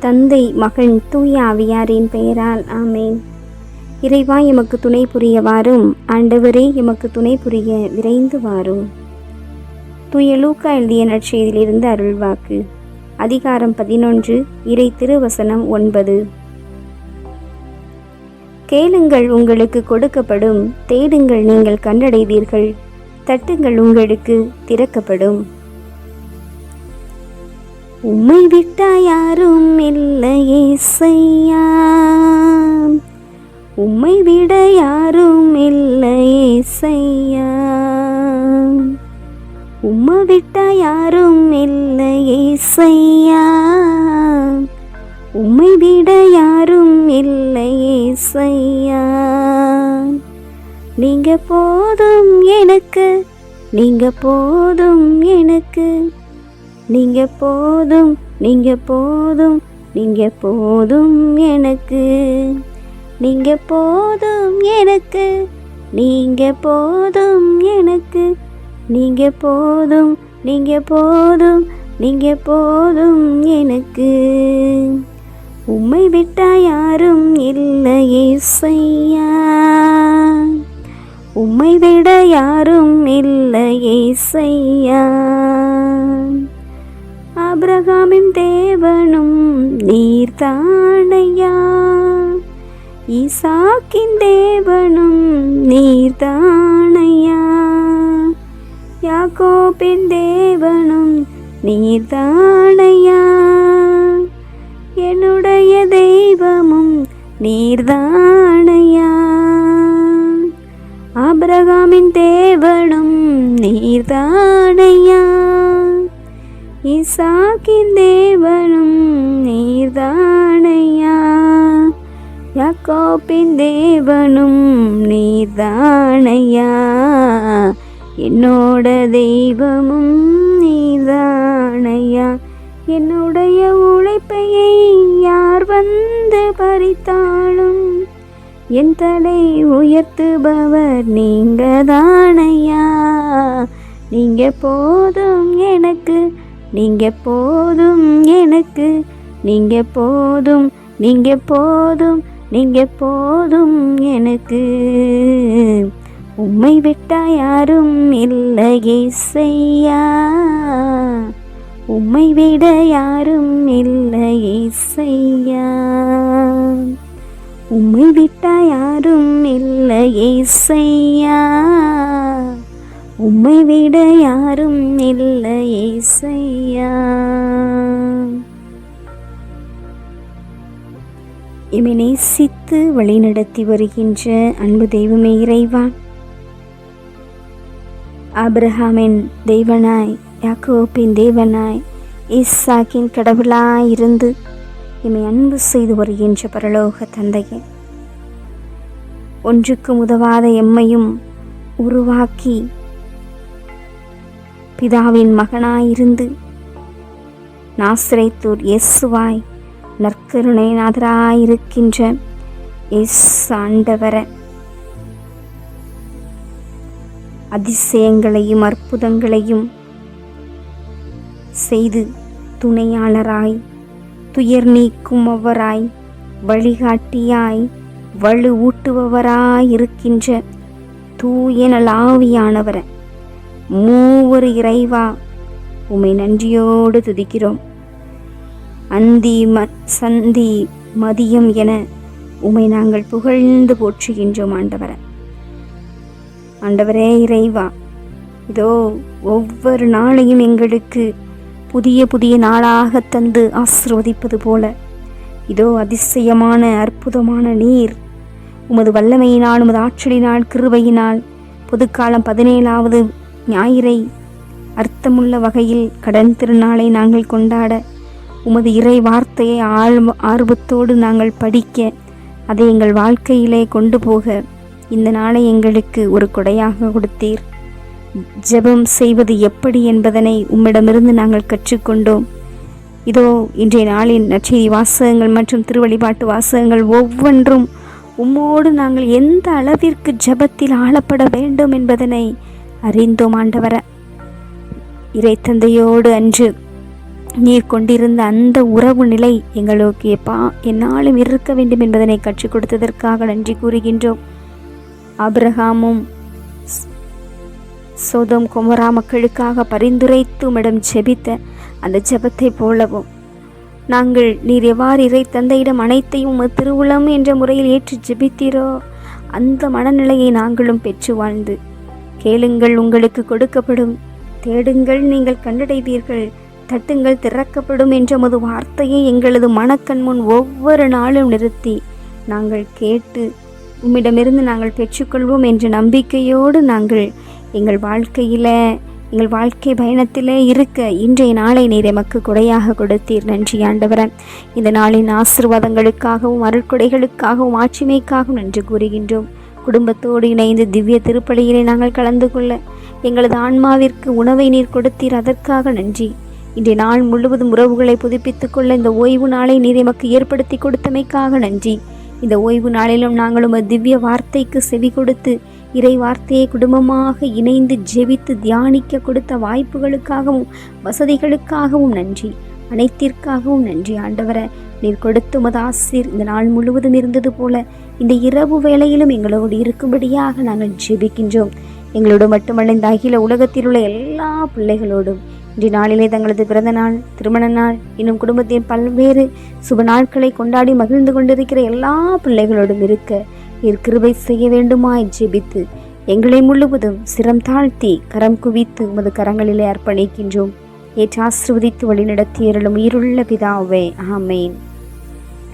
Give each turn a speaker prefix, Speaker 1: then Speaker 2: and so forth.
Speaker 1: தந்தை மகன் தூய ஆவியாரின் பெயரால் ஆமேன். இறைவா எமக்கு துணை புரிய வாரும் ஆண்டவரே எமக்கு துணை புரிய விரைந்து வாரும் தூய லூக்கா எழுதிய நற்செய்தியிலிருந்து அருள்வாக்கு. அதிகாரம் பதினொன்று இறை திருவசனம் ஒன்பது. கேளுங்கள் உங்களுக்கு கொடுக்கப்படும் தேடுங்கள் நீங்கள் கண்டடைவீர்கள் தட்டுங்கள் உங்களுக்கு திறக்கப்படும். உம்மை விட்டா யாரும் இல்லையே செய்யா உம்மை விட யாரும் இல்லையே செய்யா உம்மை விட்டா யாரும் இல்லையே செய்யா உம்மை விட யாரும் இல்லையே செய்யா நீங்க போதும் எனக்கு நீங்க போதும் எனக்கு. நீங்க போதும் நீங்க போதும் நீங்க போதும் எனக்கு. நீங்க போதும் எனக்கு நீங்க போதும் எனக்கு. நீங்க போதும் நீங்க போதும் நீங்க போதும் எனக்கு. உம்மை விட்டா யாரும் இல்லையே செய்யா உம்மை விட யாரும் இல்லையே செய்யா ஆபிரகாமின் தேவனும் நீர்தானையா ஈசாக்கின் தேவனும் நீர்தானையா யாக்கோபின் தேவனும் நீர்தானையா என்னுடைய தெய்வமும் நீர்தான் ஈசாக்கின் தேவனும் நீர்தானையா? யாக்கோப்பின் தேவனும் நீர்தானையா? என்னோட தெய்வமும் நீர்தானையா? என்னுடைய உழைப்பையை யார் வந்து பறித்தாலும் என் தலை உயர்த்துபவர் நீங்க தானையா நீங்க போதும் எனக்கு நீங்கள் போதும் எனக்கு நீங்கள் போதும் நீங்கள் போதும் நீங்கள் போதும் எனக்கு. உம்மை விட்டா யாரும் இல்லையே செய்யா உம்மை விட யாரும் இல்லையே செய்யா உம்மை விட்டா யாரும் இல்லையே செய்யா உம்மை விட யாரும் இல்லையே செய்யா இமை நேசித்து வழிநடத்தி வருகின்ற அன்பு தெய்வமே இறைவா. ஆபிரஹாமின் தெய்வனாய் யாக்கோப்பின் தேவனாய் ஈசாக்கின் கடவுளாய் இருந்து இமை அன்பு செய்து வருகின்ற பரலோக தந்தையே. ஒன்றுக்கு உதவாத எம்மையும் உருவாக்கி பிதாவின் மகனாயிருந்து. நாசிரைத்தூர் இயேசுவாய் நற்கருணைநாதராயிருக்கின்ற எஸ் ஆண்டவர. அதிசயங்களையும் அற்புதங்களையும் செய்து துணையாளராய் துயர் நீக்கும் அவராய் வழிகாட்டியாய் வலு ஊட்டுபவராயிருக்கின்ற தூய நலாவியானவர மூவரு இறைவா உமை நன்றியோடு துதிக்கிறோம். அந்தி ம சந்தி மதியம் என உமை நாங்கள் புகழ்ந்து போற்றுகின்றோம் ஆண்டவரை. ஆண்டவரே இறைவா இதோ ஒவ்வொரு நாளையும் எங்களுக்கு புதிய புதிய நாளாக தந்து ஆசிர்வதிப்பது போல இதோ அதிசயமான அற்புதமான நீர் உமது வல்லமையினால் உமது ஆற்றலினால் கிருபையினால் பொதுக்காலம் பதினேழாவது ஞாயிறை அர்த்தமுள்ள வகையில் கடன் திருநாளை நாங்கள் கொண்டாட உமது இறை வார்த்தையை ஆழ்வ ஆர்வத்தோடு நாங்கள் படிக்க அதை எங்கள் வாழ்க்கையிலே கொண்டு போக இந்த நாளை எங்களுக்கு ஒரு கொடையாக கொடுத்தீர். ஜெபம் செய்வது எப்படி என்பதனை உம்மிடமிருந்து நாங்கள் கற்றுக்கொண்டோம். இதோ இன்றைய நாளின் நற்செய்தி வாசகங்கள் மற்றும் திருவழிபாட்டு வாசகங்கள் ஒவ்வொன்றும் உம்மோடு நாங்கள் எந்த அளவிற்கு ஜெபத்தில் ஆளப்பட வேண்டும் என்பதனை அறிந்தோம் ஆண்டவர. இறைத்தந்தையோடு அன்று நீர் கொண்டிருந்த அந்த உறவு நிலை எங்களுக்கு எப்பா என்னாலும் இருக்க வேண்டும் என்பதனை கற்றுக் கொடுத்ததற்காக நன்றி கூறுகின்றோம். அப்ரஹாமும் சோதம் குமரா மக்களுக்காக பரிந்துரைத்து உம்மிடம் ஜெபித்த அந்த ஜெபத்தை போலவும் நாங்கள் நீர் எவ்வாறு இறை தந்தையிடம் அனைத்தையும் திருவுளம் என்ற முறையில் ஏற்று ஜெபித்தீரோ அந்த மனநிலையை நாங்களும் பெற்று வாழ்ந்து கேளுங்கள் உங்களுக்கு கொடுக்கப்படும். தேடுங்கள் நீங்கள் கண்டடைவீர்கள். தட்டுங்கள் திறக்கப்படும் என்ற மது வார்த்தையை எங்களது மனக்கண் முன் ஒவ்வொரு நாளும் நிறுத்தி நாங்கள் கேட்டு உம்மிடமிருந்து நாங்கள் பெற்றுக்கொள்வோம் என்ற நம்பிக்கையோடு நாங்கள் எங்கள் வாழ்க்கையில் எங்கள் வாழ்க்கை பயணத்திலே இருக்க இன்றைய நாளை நீர் எமக்கு கொடையாக கொடுத்தீர். நன்றி ஆண்டவரன் இந்த நாளின் ஆசிர்வாதங்களுக்காகவும் அருட்கொடைகளுக்காகவும் ஆட்சிமைக்காகவும் நன்றி கூறுகின்றோம். குடும்பத்தோடு இணைந்து திவ்ய திருப்பலியிலே நாங்கள் கலந்து கொள்ள எங்களது ஆன்மாவிற்கு உணவை நீர் கொடுத்தீர் அதற்காக நன்றி. இன்றைய நாள் முழுவதும் உறவுகளை புதுப்பித்துக் கொள்ள இந்த ஓய்வு நாளை நீர் எமக்கு ஏற்படுத்தி கொடுத்தமைக்காக நன்றி. இந்த ஓய்வு நாளிலும் நாங்கள் உமது திவ்ய வார்த்தைக்கு செவி கொடுத்து இறை வார்த்தையை குடும்பமாக இணைந்து ஜெபித்து தியானிக்க கொடுத்த வாய்ப்புகளுக்காகவும் வசதிகளுக்காகவும் நன்றி. அனைத்திற்காகவும் நன்றி ஆண்டவரை. நீர் கொடுத்த உமது ஆசீர். இந்த நாள் முழுவதும் இருந்தது போல இந்த இரவு வேளையிலும் எங்களோடு இருக்கும்படியாக நாங்கள் ஜெபிக்கின்றோம். எங்களோடு மட்டுமல்ல இந்த அகில உலகத்தில் உள்ள எல்லா பிள்ளைகளோடும். இன்றைய நாளிலே தங்களது பிறந்த நாள் திருமண நாள் இன்னும் குடும்பத்தின் பல்வேறு சுப நாட்களை கொண்டாடி மகிழ்ந்து கொண்டிருக்கிற எல்லா பிள்ளைகளோடும் இருக்க நீர் கிருபை செய்ய வேண்டுமாய் ஜெபித்து எங்களை முழுவதும் சிரம் தாழ்த்தி கரம் குவித்து உமது கரங்களிலே அர்ப்பணிக்கின்றோம். ஏற்று ஆசிர்வதித்து வழிநடத்தி அருளும் உயிருள்ள பிதாவே ஆமேன்.